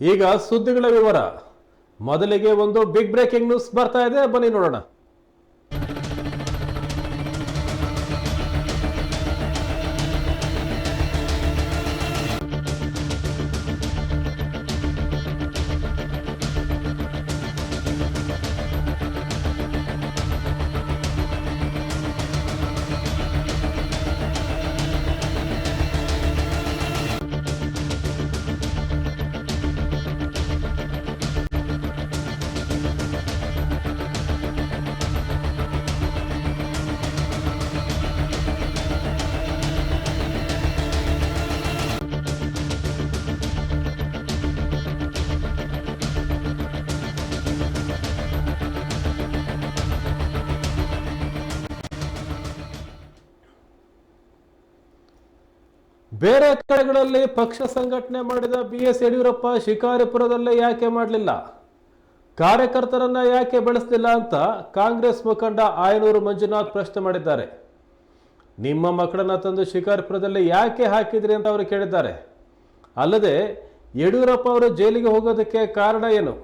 ಈಗ ಸುದ್ದಿಗಳ ವಿವರ. ಮೊದಲಿಗೆ ಒಂದು ಬಿಗ್ ಬ್ರೇಕಿಂಗ್ ನ್ಯೂಸ್ ಬರ್ತಾ ಇದೆ. ಬನ್ನಿ ನೋಡೋಣ. ಬೇರೆ ಕಡೆಗಳಲ್ಲಿ ಪಕ್ಷ ಸಂಘಟನೆ ಮಾಡಿದ ಬಿ ಎಸ್ ಯಡಿಯೂರಪ್ಪ ಶಿಕಾರಿಪುರದಲ್ಲೇ ಯಾಕೆ ಮಾಡಲಿಲ್ಲ? ಕಾರ್ಯಕರ್ತರನ್ನ ಯಾಕೆ ಬೆಳೆಸಲಿಲ್ಲ ಅಂತ ಕಾಂಗ್ರೆಸ್ ಮುಖಂಡ ಆಯನೂರು ಮಂಜುನಾಥ್ ಪ್ರಶ್ನೆ ಮಾಡಿದ್ದಾರೆ. ನಿಮ್ಮ ಮಕ್ಕಳನ್ನ ತಂದು ಶಿಕಾರಿಪುರದಲ್ಲಿ ಯಾಕೆ ಹಾಕಿದ್ರಿ ಅಂತ ಅವರು ಕೇಳಿದ್ದಾರೆ. ಅಲ್ಲದೆ ಯಡಿಯೂರಪ್ಪ ಅವರು ಜೈಲಿಗೆ ಹೋಗೋದಕ್ಕೆ ಕಾರಣ ಏನು?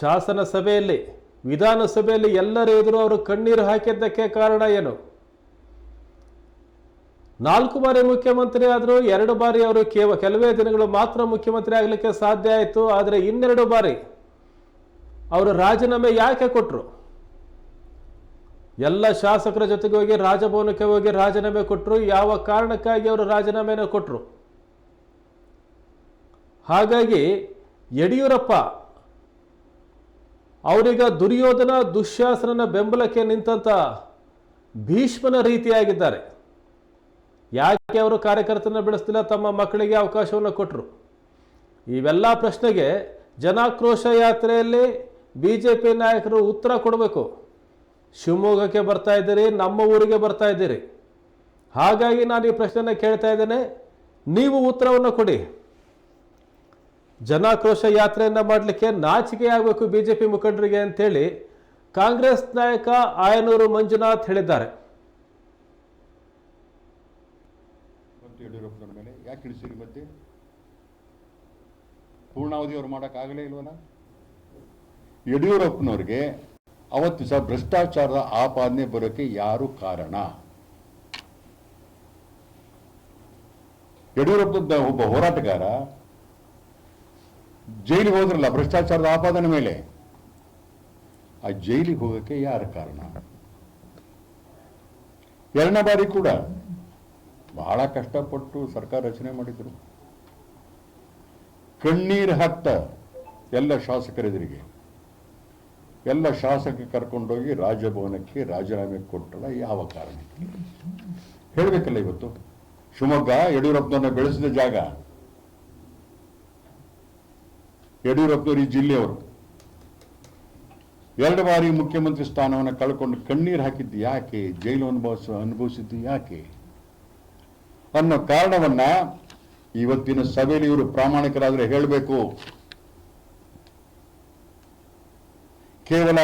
ಶಾಸನ ಸಭೆಯಲ್ಲಿ ವಿಧಾನಸಭೆಯಲ್ಲಿ ಎಲ್ಲರ ಎದುರು ಅವರು ಕಣ್ಣೀರು ಹಾಕಿದ್ದಕ್ಕೆ ಕಾರಣ ಏನು? ನಾಲ್ಕು ಬಾರಿ ಮುಖ್ಯಮಂತ್ರಿ ಆದರೂ ಎರಡು ಬಾರಿ ಅವರು ಕೇವಲ ಕೆಲವೇ ದಿನಗಳು ಮಾತ್ರ ಮುಖ್ಯಮಂತ್ರಿ ಆಗಲಿಕ್ಕೆ ಸಾಧ್ಯ ಆಯಿತು, ಆದರೆ ಇನ್ನೆರಡು ಬಾರಿ ಅವರು ರಾಜೀನಾಮೆ ಯಾಕೆ ಕೊಟ್ಟರು ಎಲ್ಲ ಶಾಸಕರ ಜೊತೆಗೆ ಹೋಗಿ, ರಾಜಭವನಕ್ಕೆ ಹೋಗಿ ರಾಜೀನಾಮೆ ಕೊಟ್ಟರು ಯಾವ ಕಾರಣಕ್ಕಾಗಿ ಅವರು ರಾಜೀನಾಮೆನ ಕೊಟ್ಟರು ಹಾಗಾಗಿ ಯಡಿಯೂರಪ್ಪ ಅವರೀಗ ದುರ್ಯೋಧನ ದುಶ್ಯಾಸನನ ಬೆಂಬಲಕ್ಕೆ ನಿಂತಂತ ಭೀಷ್ಮನ ರೀತಿಯಾಗಿದ್ದಾರೆ. ಯಾಕೆ ಅವರು ಕಾರ್ಯಕರ್ತನ ಬೆಳೆಸ್ತಿಲ್ಲ ತಮ್ಮ ಮಕ್ಕಳಿಗೆ ಅವಕಾಶವನ್ನು ಕೊಟ್ಟರು ಇವೆಲ್ಲ ಪ್ರಶ್ನೆಗೆ ಜನಾಕ್ರೋಶ ಯಾತ್ರೆಯಲ್ಲಿ ಬಿ ಜೆ ಪಿ ನಾಯಕರು ಉತ್ತರ ಕೊಡಬೇಕು. ಶಿವಮೊಗ್ಗಕ್ಕೆ ಬರ್ತಾ ಇದ್ದೀರಿ, ನಮ್ಮ ಊರಿಗೆ ಬರ್ತಾ ಇದ್ದೀರಿ. ಹಾಗಾಗಿ ನಾನು ಈ ಪ್ರಶ್ನೆನ ಕೇಳ್ತಾ ಇದ್ದೇನೆ. ನೀವು ಉತ್ತರವನ್ನು ಕೊಡಿ. ಜನಾಕ್ರೋಶ ಯಾತ್ರೆಯನ್ನು ಮಾಡಲಿಕ್ಕೆ ನಾಚಿಕೆ ಆಗಬೇಕು ಬಿ ಜೆ ಪಿ ಮುಖಂಡರಿಗೆ ಅಂತೇಳಿ ಕಾಂಗ್ರೆಸ್ ನಾಯಕ ಆಯನೂರು ಮಂಜುನಾಥ್ ಹೇಳಿದ್ದಾರೆ ಮತ್ತು ಯಡಿಯೂರಪ್ಪನವ್ರ ಮೇಲೆ ಯಾಕೆ ಇಳಿಸಿರಿ ಮತ್ತೆ? ಪೂರ್ಣಾವಧಿ ಅವ್ರು ಮಾಡೋಕ್ಕಾಗಲೇ ಇಲ್ವಲ್ಲ? ಯಡಿಯೂರಪ್ಪನವ್ರಿಗೆ ಅವತ್ತು ಸಹ ಭ್ರಷ್ಟಾಚಾರದ ಆಪಾದನೆ ಬರೋಕ್ಕೆ ಯಾರು ಕಾರಣ? ಯಡಿಯೂರಪ್ಪ ಒಬ್ಬ ಹೋರಾಟಗಾರ ಜೈಲಿಗೆ ಹೋದ್ರಲ್ಲ ಭ್ರಷ್ಟಾಚಾರದ ಆಪಾದನೆ ಮೇಲೆ? ಆ ಜೈಲಿಗೆ ಹೋಗೋಕ್ಕೆ ಯಾರ ಕಾರಣ? ಎರಡನೇ ಬಾರಿ ಕೂಡ ಬಹಳ ಕಷ್ಟಪಟ್ಟು ಸರ್ಕಾರ ರಚನೆ ಮಾಡಿದ್ರು. ಕಣ್ಣೀರು ಹತ್ತ ಎಲ್ಲ ಶಾಸಕರೆದುರಿಗೆ. ಎಲ್ಲ ಶಾಸಕ ಕರ್ಕೊಂಡೋಗಿ ರಾಜಭವನಕ್ಕೆ ರಾಜೀನಾಮೆ ಕೊಟ್ಟಲ್ಲ ಯಾವ ಕಾರಣಕ್ಕೆ ಹೇಳಬೇಕಲ್ಲ ಇವತ್ತು. ಶಿವಮೊಗ್ಗ, ಯಡಿಯೂರಪ್ಪನವ್ರನ್ನ ಬೆಳೆಸಿದ ಜಾಗ. ಯಡಿಯೂರಪ್ಪನವರು ಈ ಜಿಲ್ಲೆಯವರು. ಎರಡು ಬಾರಿ ಮುಖ್ಯಮಂತ್ರಿ ಸ್ಥಾನವನ್ನು ಕಳ್ಕೊಂಡು ಕಣ್ಣೀರು ಹಾಕಿದ್ದು ಯಾಕೆ? ಜೈಲು ಅನುಭವಿಸ ಅನುಭವಿಸಿದ್ದು ಯಾಕೆ? ಅನ್ನೋ ಕಾರಣವನ್ನ ಇವತ್ತಿನ ಸಭೆಯಲ್ಲಿ ಇವರು ಪ್ರಾಮಾಣಿಕರಾದ್ರೆ ಹೇಳಬೇಕು. ಕೇವಲ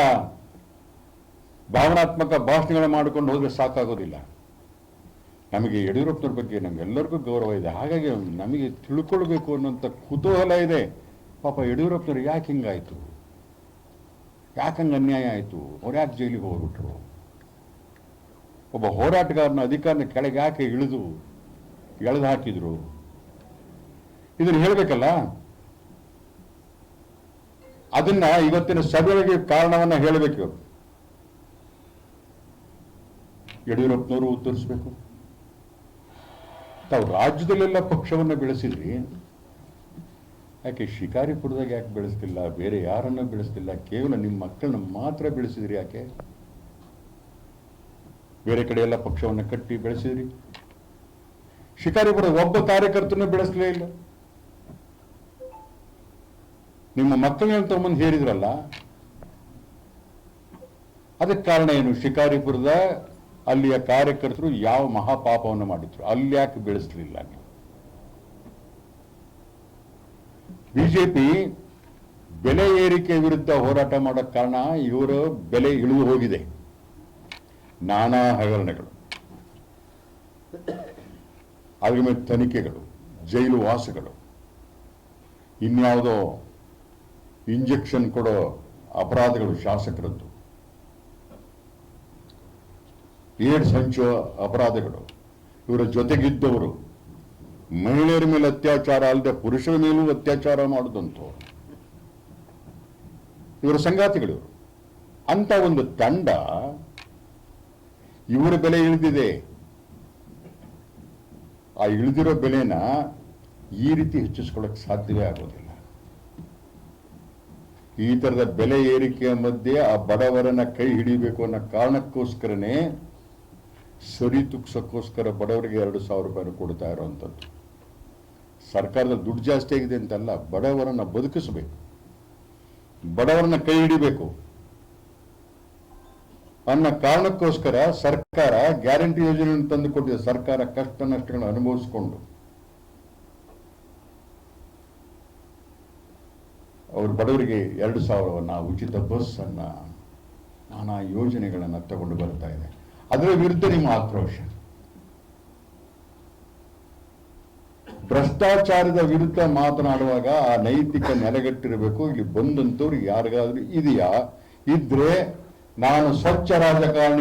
ಭಾವನಾತ್ಮಕ ಭಾಷಣಗಳು ಮಾಡಿಕೊಂಡು ಹೋದ್ರೆ ಸಾಕಾಗೋದಿಲ್ಲ. ನಮಗೆ ಯಡಿಯೂರಪ್ಪನವ್ರ ಬಗ್ಗೆ ನಮ್ಗೆಲ್ಲರಿಗೂ ಗೌರವ ಇದೆ. ಹಾಗಾಗಿ ನಮಗೆ ತಿಳ್ಕೊಳ್ಬೇಕು ಅನ್ನೋಂಥ ಕುತೂಹಲ ಇದೆ. ಪಾಪ ಯಡಿಯೂರಪ್ಪನವ್ರು ಯಾಕೆ ಹಿಂಗಾಯ್ತು? ಯಾಕೆ ಹಂಗೆ ಅನ್ಯಾಯ ಆಯಿತು? ಅವ್ರು ಯಾಕೆ ಜೈಲಿಗೆ ಹೋಗ್ಬಿಟ್ರು. ಒಬ್ಬ ಹೋರಾಟಗಾರನ ಅಧಿಕಾರನ ಕೆಳಗೆ ಯಾಕೆ ಇಳಿದು? ಎಳೆದು ಹಾಕಿದ್ರು. ಇದನ್ನು ಹೇಳಬೇಕಲ್ಲ? ಅದನ್ನ ಇವತ್ತಿನ ಸಭೆಗೆ ಕಾರಣವನ್ನ ಹೇಳಬೇಕು. ಯಡಿಯೂರಪ್ಪನವರು ಉತ್ತರಿಸಬೇಕು. ತಾವು ರಾಜ್ಯದಲ್ಲೆಲ್ಲ ಪಕ್ಷವನ್ನ ಬೆಳೆಸಿದ್ರಿ. ಯಾಕೆ ಶಿಕಾರಿಪುರದಾಗ ಯಾಕೆ ಬೆಳೆಸ್ತಿಲ್ಲ? ಬೇರೆ ಯಾರನ್ನ ಬೆಳೆಸ್ತಿಲ್ಲ? ಕೇವಲ ನಿಮ್ಮ ಮಕ್ಕಳನ್ನ ಮಾತ್ರ ಬೆಳೆಸಿದ್ರಿ ಯಾಕೆ? ಬೇರೆ ಕಡೆ ಎಲ್ಲ ಪಕ್ಷವನ್ನ ಕಟ್ಟಿ ಬೆಳೆಸಿದ್ರಿ. ಶಿಕಾರಿಪುರ ಒಬ್ಬ ಕಾರ್ಯಕರ್ತನ ಬೆಳೆಸಲೇ ಇಲ್ಲ. ನಿಮ್ಮ ಮಕ್ಕಳನ್ನ ತಗೊಂಬಂದು ಹೇಳಿದ್ರಲ್ಲ ಅದಕ್ಕೆ ಕಾರಣ ಏನು? ಶಿಕಾರಿಪುರದ ಅಲ್ಲಿಯ ಕಾರ್ಯಕರ್ತರು ಯಾವ ಮಹಾಪಾಪವನ್ನು ಮಾಡಿದ್ರು? ಅಲ್ಲಿ ಯಾಕೆ ಬೆಳೆಸಲಿಲ್ಲ ಬಿಜೆಪಿ ಬೆಲೆ ಏರಿಕೆ ವಿರುದ್ಧ ಹೋರಾಟ ಮಾಡೋ ಕಾರಣ ಇವರ ಬೆಲೆ ಇಳಿದು ಹೋಗಿದೆ. ನಾನಾ ಹಗರಣಗಳು. ಅದ್ರ ಮೇಲೆ ತನಿಖೆಗಳು, ಜೈಲು ವಾಸಗಳು. ಇನ್ಯಾವುದೋ ಇಂಜೆಕ್ಷನ್ ಕೊಡೋ ಅಪರಾಧಗಳು ಶಾಸಕರದ್ದು ಏಡ್ಸ್ ಹಂಚುವ ಅಪರಾಧಗಳು. ಇವರ ಜೊತೆಗಿದ್ದವರು ಮಹಿಳೆಯರ ಮೇಲೆ ಅತ್ಯಾಚಾರ ಅಲ್ಲದೆ ಪುರುಷರ ಮೇಲೂ ಅತ್ಯಾಚಾರ ಮಾಡಿದಂಥವ್ರು ಇವರ ಸಂಗಾತಿಗಳು. ಅಂತ ಒಂದು ತಂಡ ಇವರ ಬೆಲೆ ಇಳಿದಿದೆ. ಆ ಇಳಿದಿರೋ ಬೆಲೆನ ಈ ರೀತಿ ಹೆಚ್ಚಿಸ್ಕೊಳ್ಳೋಕೆ ಸಾಧ್ಯವೇ ಆಗೋದಿಲ್ಲ. ಈ ತರದ ಬೆಲೆ ಏರಿಕೆಯ ಮಧ್ಯೆ ಆ ಬಡವರನ್ನ ಕೈ ಹಿಡಿಬೇಕು ಅನ್ನೋ ಕಾರಣಕ್ಕೋಸ್ಕರನೇ ಸರಿ ತುಕ್ಸಕ್ಕೋಸ್ಕರ ಬಡವರಿಗೆ ಎರಡು ಸಾವಿರ ರೂಪಾಯಿ ಕೊಡ್ತಾ ಇರೋವಂಥದ್ದು. ಸರ್ಕಾರದ ದುಡ್ಡು ಜಾಸ್ತಿ ಆಗಿದೆ ಅಂತಲ್ಲ ಬಡವರನ್ನ ಬದುಕಿಸಬೇಕು. ಬಡವರನ್ನ ಕೈ ಹಿಡಿಬೇಕು. ಅನ್ನೋ ಕಾರಣಕ್ಕೋಸ್ಕರ ಸರ್ಕಾರ ಗ್ಯಾರಂಟಿ ಯೋಜನೆಯನ್ನು ತಂದು ಕೊಟ್ಟಿದೆ. ಸರ್ಕಾರ ಕಷ್ಟ ನಷ್ಟಗಳನ್ನು ಅನುಭವಿಸಿಕೊಂಡು. ಅವರು ಬಡವರಿಗೆ ಎರಡು ಸಾವಿರವನ್ನ ಉಚಿತ ಬಸ್ ಅನ್ನ ನಾನಾ ಯೋಜನೆಗಳನ್ನು ತಗೊಂಡು ಬರ್ತಾ ಇದೆ. ಅದರ ವಿರುದ್ಧ ನಿಮ್ಮ ಆಕ್ರೋಶ. ಭ್ರಷ್ಟಾಚಾರದ ವಿರುದ್ಧ ಮಾತನಾಡುವಾಗ ಆ ನೈತಿಕ ನೆಲೆಗಟ್ಟಿರಬೇಕು. ಇಲ್ಲಿ ಬಂದಂಥವ್ರು ಯಾರಿಗಾದ್ರೂ ಇದೆಯಾ? ಇದ್ರೆ ನಾನು ಸ್ವಚ್ಛ ರಾಜಕಾರಣಿ